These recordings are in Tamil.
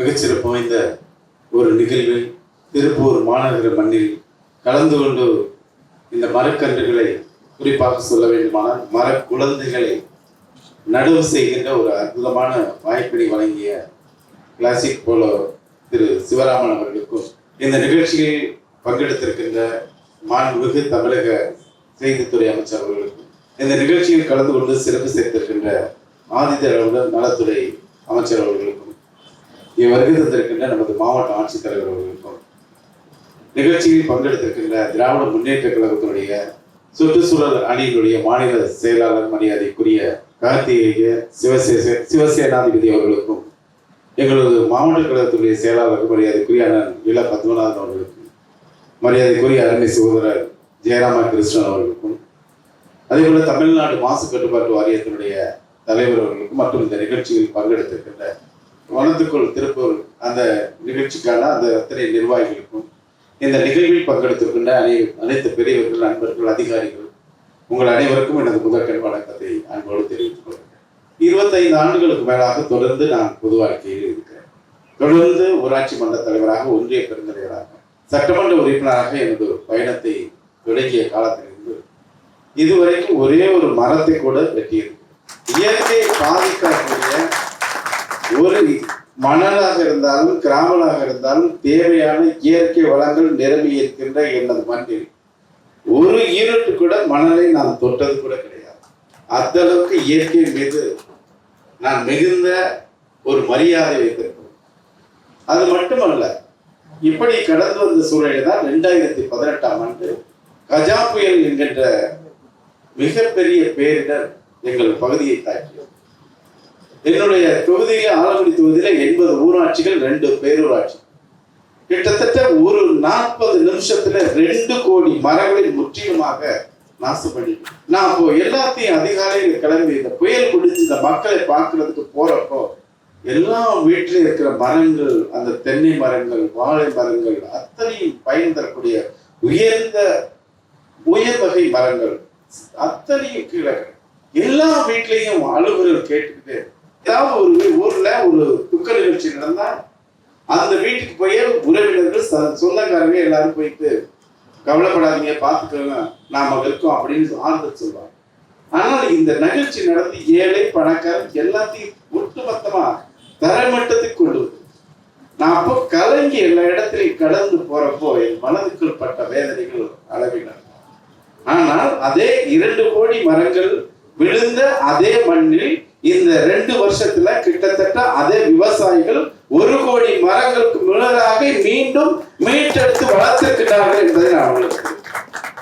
மிகச்சிறப்பு வாய்ந்த ஒரு நிகழ்வில் திருப்பூர் மாநகர மண்ணில் கலந்து கொண்டு இந்த மரக்கன்றுகளை குறிப்பாக சொல்ல வேண்டுமானால் மர குழந்தைகளை நடவு செய்கின்ற ஒரு அற்புதமான வாய்ப்பினை வழங்கிய கிளாசிக் போலோ திரு சிவராமன் அவர்களுக்கும் இந்த நிகழ்ச்சியில் பங்கெடுத்திருக்கின்ற மாண்புமிகு தமிழக செய்தித்துறை அமைச்சர் அவர்களுக்கும் இந்த நிகழ்ச்சியில் கலந்து கொண்டு சிறப்பு சேர்த்திருக்கின்ற ஆதித்யர்களுடன் நலத்துறை அமைச்சர் அவர்களுக்கும் இங்கே வருகை தந்திருக்கின்ற நமது மாவட்ட ஆட்சித்தலைவர் அவர்களுக்கும் நிகழ்ச்சியில் பங்கெடுத்திருக்கின்ற திராவிட முன்னேற்ற கழகத்தினுடைய சுற்றுச்சூழல் அணியினுடைய மாநில செயலாளர் மரியாதைக்குரிய கார்த்திகேய சிவசே சிவசேனாதிபதி அவர்களுக்கும் எங்களது மாவட்ட கழகத்துடைய செயலாளர் மரியாதைக்குரிய அண்ணன் இள பத்மநாதன் அவர்களுக்கும் மரியாதைக்குரிய அருமை சகோதரர் ஜெயராமா கிருஷ்ணன் அவர்களுக்கும் அதேபோல தமிழ்நாடு மாசு கட்டுப்பாட்டு வாரியத்தினுடைய தலைவர் அவர்களுக்கும் மற்றும் இந்த நிகழ்ச்சியில் பங்கெடுத்திருக்கின்ற வனத்துக்குள் திருப்பூர் அந்த நிகழ்ச்சிக்கான அந்த அத்தனை நிர்வாகிகளுக்கும் இந்த நிகழ்வில் பங்கெடுத்திருக்கின்ற அனை அனைத்து பெரியவர்கள் நண்பர்கள் அதிகாரிகள் உங்கள் அனைவருக்கும் எனது முதற்கண் வணக்கத்தை அன்போடு தெரிவித்துக் கொள்கிறேன். இருபத்தைந்து ஆண்டுகளுக்கு மேலாக தொடர்ந்து நான் பொது வாழ்க்கையில் இருக்கிறேன். தொடர்ந்து ஊராட்சி மன்ற தலைவராக ஒன்றிய பெருந்தலைவராக சட்டமன்ற உறுப்பினராக எனது பயணத்தை தொடங்கிய காலத்திலிருந்து இதுவரைக்கும் ஒரே ஒரு மரத்தை கூட வெட்டியிருக்கு இயற்கையை பாதிக்கக்கூடிய ஒரு மணலாக இருந்தாலும் கிராமலாக இருந்தாலும் தேவையான இயற்கை வளங்கள் நிரம்பி இருக்கின்ற எனது மண்ணில். ஒரு யூனிட் கூட மணலை நான் தொட்டது கூட கிடையாது. அந்த அளவுக்கு இயற்கை மீது நான் மிகுந்த ஒரு மரியாதை வைத்திருக்கிறேன். அது மட்டுமல்ல இப்படி கடந்து வந்த சூழலில் தான் ரெண்டாயிரத்தி பதினெட்டாம் ஆண்டு கஜா புயல் என்கின்ற மிகப்பெரிய பேரிடர் எங்கள் பகுதியை தாக்கியது. என்னுடைய தொகுதியில ஆலங்குடி தொகுதியில எண்பது ஊராட்சிகள் ரெண்டு பேரூராட்சி. கிட்டத்தட்ட ஒரு நாற்பது நிமிஷத்துல ரெண்டு கோடி மரங்களை முற்றிலுமாக நாசு பண்ணி நான் அப்போ எல்லாத்தையும் அதிகாலையில் கிளம்பி இந்த புயல் குடிச்சு இந்த மக்களை பார்க்கறதுக்கு போறப்போ எல்லா வீட்டிலும் இருக்கிற மரங்கள் அந்த தென்னை மரங்கள் வாழை மரங்கள் அத்தனையும் பயன் தரக்கூடிய உயர்ந்த உயர் வகை மரங்கள் அத்தனையும் கீழே எல்லா வீட்லையும் அலுவலர் கேட்டுக்கிட்டு ஏதாவது ஒரு ஊர்ல ஒரு துக்க நிகழ்ச்சி நடந்தா அந்த வீட்டுக்கு போய் உறவினர்கள் சொந்தக்காரங்க எல்லாரும் போயிட்டு கவலைப்படாதீங்க பார்த்துக்கோங்க நாம இருக்கோம் அப்படின்னு ஆறுதல் சொல்லுவாங்க. ஆனால் இந்த நிகழ்ச்சி நடந்து ஏழை பணக்காரன் எல்லாத்தையும் ஒட்டுமொத்தமா தரமட்டத்துக்கு கொண்டு நான் அப்போ கலங்கி எல்லா இடத்துலையும் கடந்து போறப்போ என் மனதுக்குள் பட்ட வேதனைகள் அளவினர் ஆனால் அதே இரண்டு கோடி மரங்கள் விழுந்த அதே மண்ணில் இந்த ரெண்டு வருஷத்துல கிட்டத்தட்ட அதே விவசாயிகள் ஒரு கோடி மரங்களுக்கு முன்னதாக மீண்டும் மீட்டெடுத்து வளர்த்திருக்கிறார்கள் என்பதை நான் உங்களுக்கு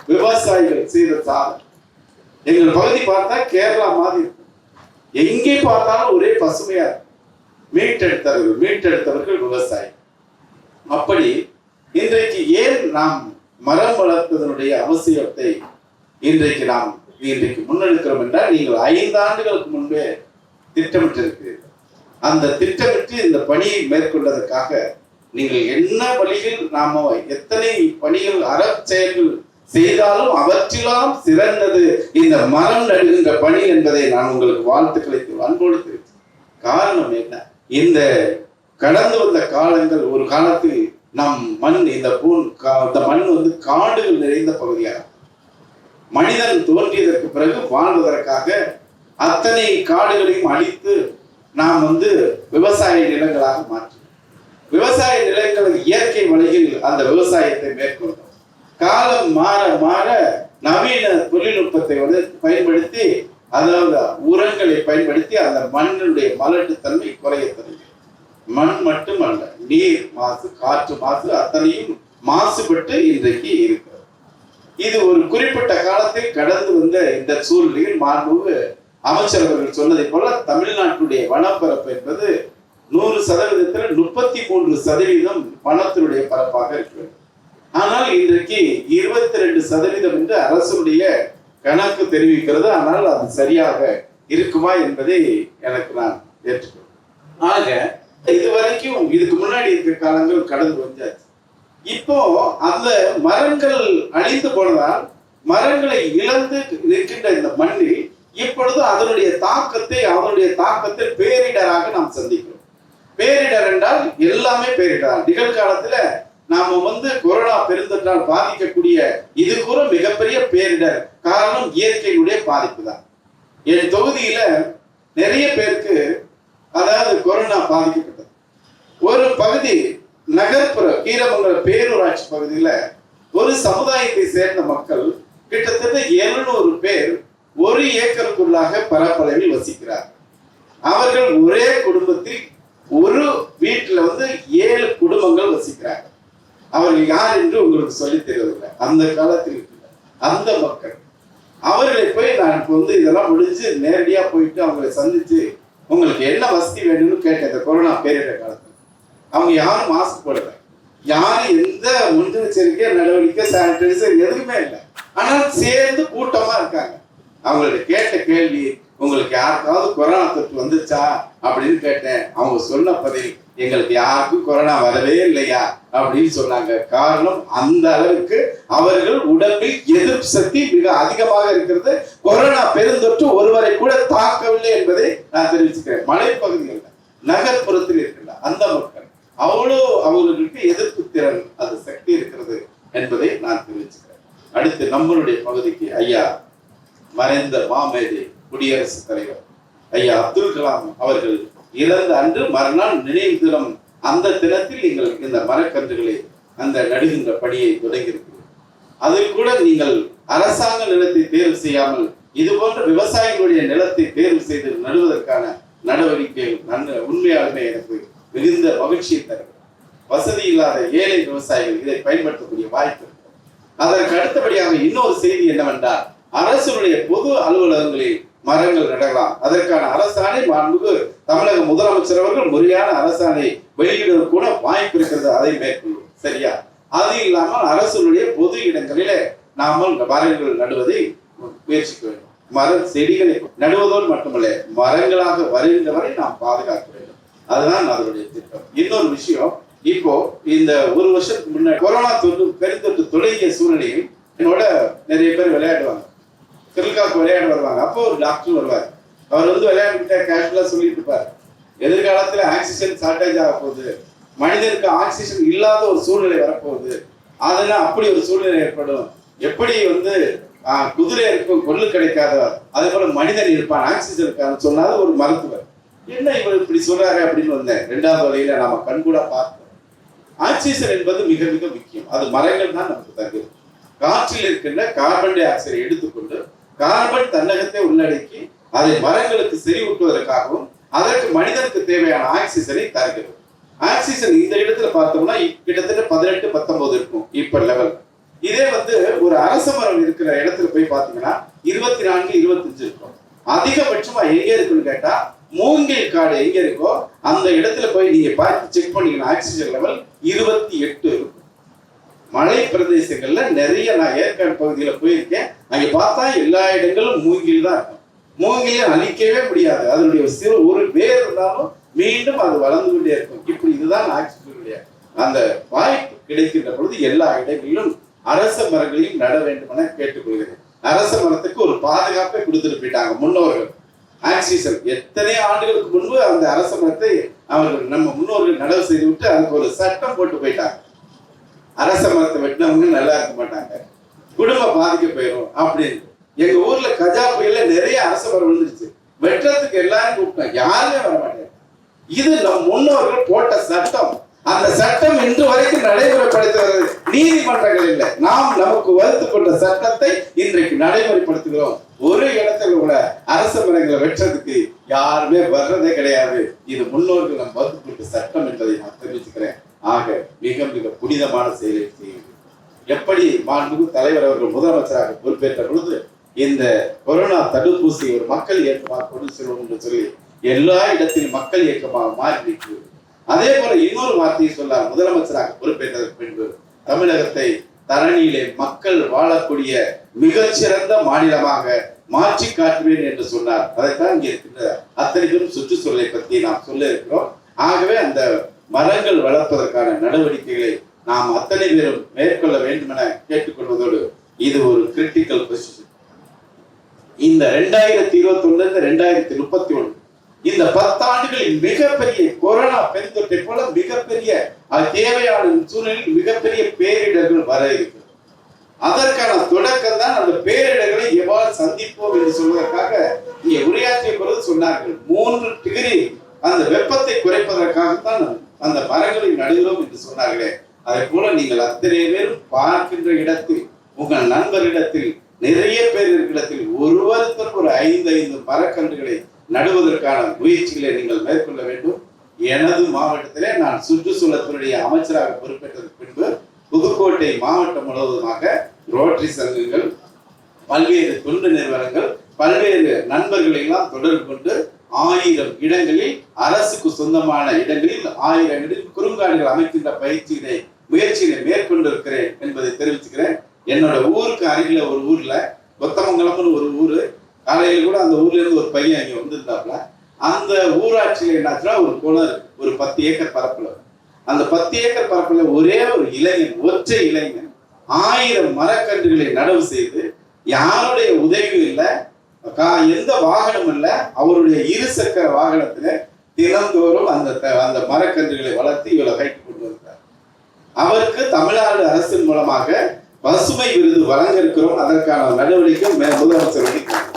விவசாயிகள் செய்த சாதனை எங்கள் பகுதி பார்த்தா கேரளா மாதிரி இருக்கும். எங்கே பார்த்தாலும் ஒரே பசுமையா இருக்கும் மீட்டெடுத்தவர்கள் மீட்டெடுத்தவர்கள் விவசாயி. அப்படி இன்றைக்கு ஏன் நாம் மரம் வளர்ப்பதனுடைய அவசியத்தை இன்றைக்கு நாம் இன்றைக்கு முன்னெடுக்கிறோம் என்றால் நீங்கள் ஐந்து ஆண்டுகளுக்கு முன்பே திட்டமிட்டிருக்கு. அந்த திட்டமிட்டு இந்த பணியை மேற்கொண்டதற்காக நீங்கள் என்ன வழியில் நாம எத்தனை பணிகள் அறச்செயல்கள் செய்தாலும் அவற்றிலாம் சிறந்தது. இந்த மரம் நடுகின்ற பணி என்பதை நான் உங்களுக்கு வாழ்த்துக்களை அன்போடு தெரிவித்தேன் காரணம் என்ன? இந்த கடந்து வந்த காலங்கள் ஒரு காலத்தில் நம் மண் இந்த பூன் கா- இந்த மண் வந்து காடுகள் நிறைந்த பகுதியாக மனிதன் தோன்றியதற்கு பிறகு வாழ்வதற்காக அத்தனை காடுகளையும் அழித்து நாம் வந்து விவசாய நிலங்களாக மாற்றினோம் விவசாய நிலங்களை இயற்கை வழியில் அந்த விவசாயத்தை மேற்கொள்ளும் காலம் மாற மாற நவீன தொழில்நுட்பத்தை வந்து பயன்படுத்தி அதாவது உரங்களை பயன்படுத்தி அந்த மண்ணினுடைய மலட்டுத்தன்மை குறைய தொடங்கியது. மண் மட்டுமல்ல நீர் மாசு காற்று மாசு அத்தனையும் மாசுபட்டு இன்றைக்கு இருக்கிறது. இது ஒரு குறிப்பிட்ட காலத்தில் கடந்து வந்த இந்த சூழ்நிலையில் மாண்பு அமைச்சர் அவர்கள் சொன்னதை போல தமிழ்நாட்டுடைய வனப்பரப்பு என்பது நூறு சதவீதத்தில் முப்பத்தி மூன்று சதவீதம் வனத்தினுடைய பரப்பாக இருக்கிறது ஆனால் இன்றைக்கு இருபத்தி ரெண்டு சதவீதம் என்று அரசுடைய கணக்கு தெரிவிக்கிறது. ஆனால் அது சரியாக இருக்குமா என்பதை எனக்கு நான் ஏற்றுக்கிறேன் ஆக இது வரைக்கும் இதுக்கு முன்னாடி இருக்கிற காலங்கள் கடந்து வந்தாச்சு. இப்போ அந்த மரங்கள் அழிந்து போனதால் மரங்களை இழந்து நிற்கின்ற இந்த மண்ணில் இப்பொழுது அதனுடைய தாக்கத்தை அதனுடைய தாக்கத்தை பேரிடராக நாம் சந்திக்கிறோம். பேரிடர் என்றால் எல்லாமே பேரிடர் நிகழ்காலத்துல நாம வந்து கொரோனா பெருந்தொற்றால் பாதிக்கக்கூடிய இது கூட மிகப்பெரிய பேரிடர். காரணம் இயற்கையினுடைய பாதிப்பு தான். என் தொகுதியில நிறைய பேருக்கு அதாவது கொரோனா பாதிக்கப்பட்டது. ஒரு பகுதி நகர்ப்புற கீரமங்கல பேரூராட்சி பகுதியில ஒரு சமுதாயத்தை சேர்ந்த மக்கள் கிட்டத்தட்ட 700 பேர் ஒரு ஏக்கருக்குள்ளாக பரப்பளவில் வசிக்கிறார். அவர்கள் ஒரே குடும்பத்தில் ஒரு வீட்டில் வந்து ஏழு குடும்பங்கள் வசிக்கிறார். அவர்கள் யார் என்று உங்களுக்கு சொல்லி தெரியவில்லை அந்த காலத்தில் அந்த மக்கள். அவர்களை போய் நான் இப்போ வந்து இதெல்லாம் முடிஞ்சு நேரடியா போயிட்டு அவங்களை சந்திச்சு உங்களுக்கு என்ன வசதி வேணும்னு கேட்டேன். இந்த கொரோனா பேரிட காலத்தில். அவங்க யாரும் மாஸ்க் போடல. யாரும் எந்த முன்னெச்சரிக்கை நடவடிக்கை சானிடைசர் எதுவுமே இல்லை. ஆனால் சேர்ந்து கூட்டமா இருக்காங்க. அவங்கள்ட்ட கேட்ட கேள்வி உங்களுக்கு யாருக்காவது கொரோனா தொற்று வந்துச்சா அப்படின்னு கேட்டேன். அவங்க சொன்ன பதில் எங்களுக்கு யாருக்கும் கொரோனா வரவே இல்லையா? அப்படின்னு சொன்னாங்க. காரணம் அந்த அளவுக்கு அவர்கள் உடம்பில் எதிர்ப்பு சக்தி மிக அதிகமாக இருக்கிறது. கொரோனா பெருந்தொற்று ஒருவரை கூட தாக்கவில்லை என்பதை நான் தெரிவிச்சுக்கிறேன். மலைப்பகுதிகளில் நகர்ப்புறத்தில் இருக்கின்ற அந்த மக்கள் அவ்வளோ அவர்களுக்கு எதிர்ப்பு திறன் அது சக்தி இருக்கிறது என்பதை நான் தெரிவிச்சுக்கிறேன். அடுத்து நம்மளுடைய பகுதிக்கு ஐயா மறைந்த மாமேதை குடியரசுத் தலைவர். ஐயா அப்துல் கலாம் அவர்கள் இறந்த அன்று மறுநாள் நினைவு தினம் அந்த தினத்தில் நீங்கள் இந்த மரக்கன்றுகளை அந்த நடுகின்ற பணியை தொடங்கியிருக்கிறீர்கள். அதில் கூட நீங்கள் அரசாங்க நிலத்தை தேர்வு செய்யாமல் இது போன்ற விவசாயிகளுடைய நிலத்தை தேர்வு செய்து நடுவதற்கான நடவடிக்கைகள் நன்கு உண்மையாலுமே எனக்கு மிகுந்த மகிழ்ச்சியை தருகிறது. வசதி இல்லாத ஏழை விவசாயிகள் இதை பயன்படுத்தக்கூடிய வாய்ப்பு இருக்கு. அதற்கு அடுத்தபடியாக இன்னொரு செய்தி என்னவென்றால் அரசுடைய பொது அலுவலகங்களில் மரங்கள் நடலாம் அதற்கான அரசாணை மாண்புக்கு தமிழக முதலமைச்சர் அவர்கள் முறையான அரசாணை வெளியிடுவது கூட வாய்ப்பு இருக்கிறது. அதை மேற்கொள்ளும் சரியா? அது இல்லாமல் அரசுடைய பொது இடங்களிலே நாமல் மரங்கள் நடுவதை முயற்சிக்க வேண்டும். மர செடிகளை நடுவதோடு மட்டுமல்ல மரங்களாக வருகின்றவரை நாம் பாதுகாக்க வேண்டும். அதுதான் அதனுடைய திட்டம். இன்னொரு விஷயம் இப்போ இந்த ஒரு வருஷத்துக்கு முன்னாடி கொரோனா தொற்று பெருந்தொற்று தொடங்கிய சூழ்நிலையில் என்னோட நிறைய பேர் விளையாடுவாங்க. திருக்காக்கு விளையாண்டு வருவாங்க. அப்போ ஒரு டாக்டர் வருவார். அவர் வந்து விளையாண்டுட்டு கேஷுவலா சொல்லிட்டு இருப்பார் எதிர்காலத்துல ஆக்சிஜன் ஷார்டேஜ் ஆக போகுது. மனிதனுக்கு ஆக்சிஜன் இல்லாத ஒரு சூழ்நிலை வரப்போகுது. அதெல்லாம் அப்படி ஒரு சூழ்நிலை ஏற்படும். எப்படி வந்து குதிரை இருக்கும் கொள்ளு கிடைக்காத அதே போல மனிதன் இருப்பான் ஆக்சிஜன் இருக்கான்னு சொன்னாரு ஒரு மருத்துவர். என்ன இவர் இப்படி சொல்றாரு அப்படின்னு வந்தேன். ரெண்டாவது வழியில நாம கண்கூட பார்த்தோம் ஆக்சிஜன் என்பது மிக மிக முக்கியம். அது மரங்கள் தான் நமக்கு தருகிறது. காற்றில் இருக்கின்ற கார்பன் டை ஆக்சைடை எடுத்துக்கொண்டு கார்பன் தன்னகத்தை உள்ளடக்கி அதை மரங்களுக்கு செறிவூட்டுவதற்காகவும் அதற்கு மனிதனுக்கு தேவையான ஆக்சிஜனை தருகிறது. ஆக்சிஜன் இந்த இடத்துல பார்த்தோம்னா கிட்டத்தட்ட பதினெட்டு பத்தொன்பது இருக்கும். இப்ப லெவல் இதே வந்து ஒரு அரச மரம் இருக்கிற இடத்துல போய் பார்த்தீங்கன்னா இருபத்தி நான்கு இருபத்தஞ்சு இருக்கும். அதிகபட்சமா எங்க இருக்குன்னு கேட்டா மூங்கில் காடு எங்க இருக்கோ அந்த இடத்துல போய் நீங்க பார்த்து செக் பண்ணீங்கன்னா ஆக்சிஜன் லெவல் இருபத்தி எட்டு இருக்கும். மலை பிரதேசங்கள்ல நிறைய நான் ஏற்காடு பகுதியில போயிருக்கேன். அங்க பார்த்தா எல்லா இடங்களும் மூங்கில் தான் இருக்கும். மூங்கிலை அழிக்கவே முடியாது. அதனுடைய சிறு ஒரு வேர் இருந்தாலும் மீண்டும் அது வளர்ந்து கொண்டே இருக்கும். இப்படி இதுதான் ஆக்சிஜனுடைய அந்த வாய்ப்பு கிடைக்கின்ற பொழுது எல்லா இடங்களிலும் அரச மரங்களையும் நட வேண்டும் என கேட்டுக்கொள்கிறேன். அரச மரத்துக்கு ஒரு பாதுகாப்பை கொடுத்துட்டு போயிட்டாங்க முன்னோர்கள். ஆக்சிஜன் எத்தனை ஆண்டுகளுக்கு முன்பு அந்த அரச மரத்தை அவர்கள் நம்ம முன்னோர்கள் நடவு செய்து விட்டு அதுக்கு ஒரு சட்டம் போட்டு போயிட்டாங்க. அரச மரத்தை வெட்டினவங்க நல்லா இருக்க மாட்டாங்க. குடும்பம் பாதிக்க போயிடும் அப்படின்னு எங்க ஊர்ல கஜா புயல்ல நிறைய அரச மரம் விழுந்துருச்சு. வெட்டுறதுக்கு எல்லாரும் கூப்பிட்டோம் யாருமே வர மாட்டாங்க இது நம் முன்னோர்கள் போட்ட சட்டம். அந்த சட்டம் இன்று வரைக்கும் நடைமுறைப்படுத்துவது நீதிமன்றங்கள் இல்லை. நாம் நமக்கு வகுத்து கொண்ட சட்டத்தை இன்றைக்கு நடைமுறைப்படுத்துகிறோம். ஒரு இடத்துல கூட அரச மரங்களை வெட்டுறதுக்கு யாருமே வர்றதே கிடையாது. இது முன்னோர்கள் நம் வகுத்து கொண்ட சட்டம் என்பதை நான் தெரிவிச்சுக்கிறேன். ஆக மிக மிக புனிதமான செயலை செய்யும் எப்படி மாண்புமிகு தலைவர் அவர்கள் முதலமைச்சராக பொறுப்பேற்ற பொழுது இந்த கொரோனா தடுப்பூசி ஒரு மக்கள் இயக்கமாக கொண்டு செல்வோம் என்று சொல்லி எல்லா இடத்திலும் மக்கள் இயக்கமாக மாறிவிட்டு அதே போல இன்னொரு வார்த்தையை சொல்ல முதலமைச்சராக பொறுப்பேற்றதற்கு பின்பு தமிழகத்தை தரணியிலே மக்கள் வாழக்கூடிய மிகச்சிறந்த மாநிலமாக மாற்றி காட்டுவேன் என்று சொன்னார். அதைத்தான் இங்கே இருக்கின்ற அத்தனை சுற்றுச்சூழலை பற்றி நாம் சொல்ல இருக்கிறோம். ஆகவே அந்த மரங்கள் வளர்ப்பதற்கான நடவடிக்கைகளை நாம் அத்தனை பேரும் மேற்கொள்ள வேண்டும் என கேட்டுக்கொள்வதோடு இது ஒரு கிரிட்டிக்கல் பொசிஷன் இந்த ரெண்டாயிரத்தி இருபத்தி ஒண்ணுல ரெண்டாயிரத்தி முப்பத்தி ஒண்ணு இந்த பத்தாண்டுகளில் மிகப்பெரிய கொரோனா பெருந்தொற்றை போல மிகப்பெரிய தேவையான சூழ்நிலையில் மிகப்பெரிய பேரிடர்கள் வர இருக்கு அதற்கான தொடக்கம் தான் அந்த பேரிடர்களை எவ்வாறு சந்திப்போம் என்று சொல்வதற்காக இங்கே உரையாற்றிய பொழுது சொன்னார்கள். மூன்று டிகிரி அந்த வெப்பத்தை குறைப்பதற்காகத்தான் அந்த மரங்களை நடுகிறோம் என்று சொன்னார்களே. அதை போல நீங்கள் அத்தனை பேரும் பார்க்கின்ற இடத்தில் உங்கள் நண்பரிடத்தில் நிறைய பேர் இடத்தில் ஒருவருத்தர் ஒரு ஐந்து ஐந்து மரக்கன்றுகளை நடுவதற்கான முயற்சிகளை நீங்கள் மேற்கொள்ள வேண்டும். எனது மாவட்டத்திலே நான் சுற்றுச்சூழல்துறையுடைய அமைச்சராக பொறுப்பேற்றதற்கு பின்பு புதுக்கோட்டை மாவட்டம் முழுவதுமாக ரோட்டரி சங்கங்கள் பல்வேறு தொண்டு நிறுவனங்கள் பல்வேறு நண்பர்களை எல்லாம் தொடர்பு கொண்டு ஆயிரம் இடங்களில் அரசுக்கு சொந்தமான இடங்களில் ஆயிரம் இடங்களில் குறுங்காடுகள் அமைக்கின்ற பயிற்சியினை முயற்சிகளை மேற்கொண்டு இருக்கிறேன் என்பதை தெரிவிச்சுக்கிறேன். என்னோட ஊருக்கு அருகில ஒரு ஊர்ல கொத்தமங்கலம்னு ஒரு ஊர் காலையில கூட அந்த ஊர்ல இருந்து ஒரு பையன் இங்க வந்திருந்தாப்புல. அந்த ஊராட்சியில் என்னாச்சுன்னா ஒரு குளம் இருக்கு ஒரு பத்து ஏக்கர் பரப்புல. அந்த பத்து ஏக்கர் பரப்புல ஒரே ஒரு இளைஞன் ஒற்றை இளைஞன் ஆயிரம் மரக்கன்றுகளை நடவு செய்து யாருடைய உதவியும் இல்லை கா- எந்த வாகனம் இல்லை அவருடைய இருசக்கர வாகனத்துல தினந்தோறும் அந்த த- அந்த மரக்கன்றுகளை வளர்த்து இவ்வளவு கைட்டு அவருக்கு தமிழ்நாடு அரசின் மூலமாக பசுமை விருது வழங்க இருக்கிறோம் அதற்கான நடவடிக்கை மே- முதலமைச்சர்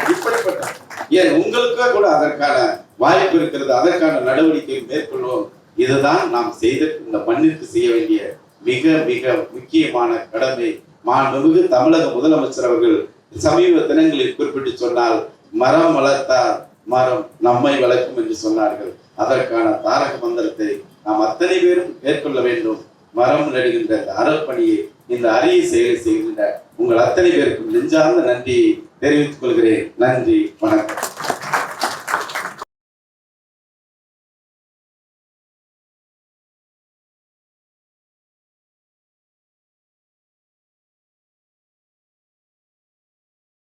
இப்படிப்பட்ட ஏன் உங்களுக்கு கூட அதற்கான வாய்ப்பு இருக்கிறது. அதற்கான நடவடிக்கை மேற்கொள்வோம். இதுதான் நாம் செய்த இந்த மண்ணிற்கு செய்ய வேண்டிய மிக மிக முக்கியமான கடமை. மாண்புமிகு தமிழக முதலமைச்சர் அவர்கள் சமீப தினங்களில் குறிப்பிட்டு சொன்னால் மரம் வளர்த்தால் மரம் நம்மை வளர்க்கும் என்று சொன்னார்கள். அதற்கான தாரக மந்திரத்தை நாம் அத்தனை பேரும் மேற்கொள்ள வேண்டும். மரம் நடுகின்ற அறப்பணியை இந்த அரிய செயலை செய்கின்ற உங்கள் அத்தனை பேருக்கும் நெஞ்சார்ந்த நன்றியை தெரிவித்துக் கொள்கிறேன். நன்றி வணக்கம்.